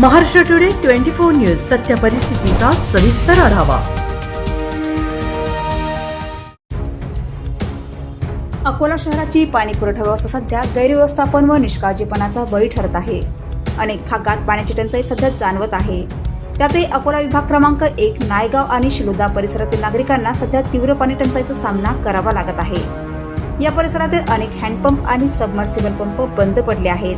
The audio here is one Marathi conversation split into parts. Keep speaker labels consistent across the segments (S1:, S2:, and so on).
S1: Maharashtra today twenty four news सत्य परिस्थितीचा सविस्तर आढावा.
S2: अकोला शहराची पाणी पुरवठा व्यवस्था सध्या गैरव्यवस्थापन व निष्काळजीपणाचा बळी ठरत आहे. अनेक भागात पाण्याची टंचाई सध्या जाणवत आहे. त्यातही अकोला विभाग क्रमांक एक नायगाव आणि शिलोदा परिसरातील नागरिकांना सध्या तीव्र पाणी टंचाईचा सामना करावा लागत आहे. या परिसरातील अनेक हँडपंप आणि सबमर्सिबल पंप बंद पडले आहेत.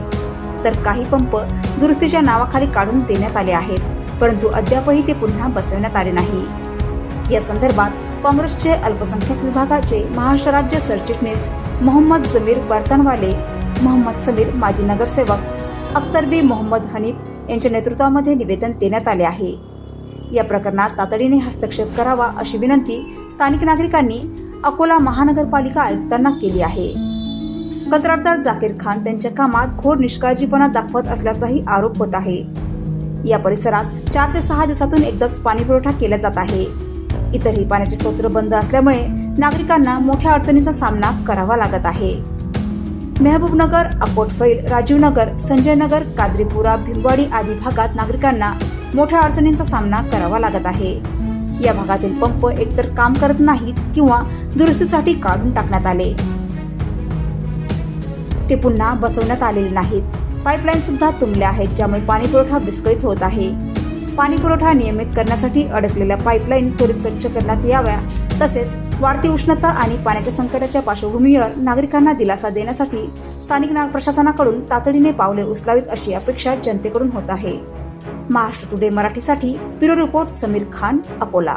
S2: तर काही पंप दुरुस्तीच्या नावाखाली काढून देण्यात आले आहेत परंतु अद्यापही ते पुन्हा बसवण्यात आले नाही. या संदर्भात काँग्रेसचे अल्पसंख्याक विभागाचे महाराष्ट्र राज्य सरचिटणीस मोहम्मद जमीर बर्तनवाले मोहम्मद समीर माजी नगरसेवक अख्तर बी मोहम्मद हनीफ यांच्या नेतृत्वामध्ये निवेदन देण्यात आले आहे. या प्रकरणात तातडीने हस्तक्षेप करावा अशी विनंती स्थानिक नागरिकांनी अकोला महानगरपालिका आयुक्तांना केली आहे. कंत्राटदार जाकीर खान त्यांच्या कामात घोर निष्काळजीपणा दाखवत असल्याचाही आरोप होत आहे. या परिसरात चार ते सहा दिवसातून एकदाच पाणी पुरवठा केला जात आहे. इतरही पाण्याचे स्त्रोत बंद असल्यामुळे नागरिकांना मोठ्या अडचणीचा सामना करावा लागत आहे. मेहबूबनगर अकोटफैल राजीवनगर संजयनगर कादरीपुरा भिंबवाडी आदी भागात नागरिकांना मोठ्या अडचणींचा सामना करावा लागत आहे. या भागातील पंप एकतर काम करत नाहीत किंवा दुरुस्तीसाठी काढून टाकण्यात आले. ते पुन्हा बसवण्यात आलेले नाहीत. पाईपलाईन सुद्धा तुंबल्या आहेत ज्यामुळे पाणी पुरवठा विस्कळीत होत आहे. पाणी पुरवठा नियमित करण्यासाठी अडकलेल्या पाईपलाईन त्वरित स्वच्छ करण्यात याव्या. तसेच वाढती उष्णता आणि पाण्याच्या संकटाच्या पार्श्वभूमीवर नागरिकांना दिलासा देण्यासाठी स्थानिक नाग प्रशासनाकडून तातडीने पावले उचलावीत अशी अपेक्षा जनतेकडून होत आहे. महाराष्ट्र टुडे मराठीसाठी ब्युरो रिपोर्ट समीर खान अकोला.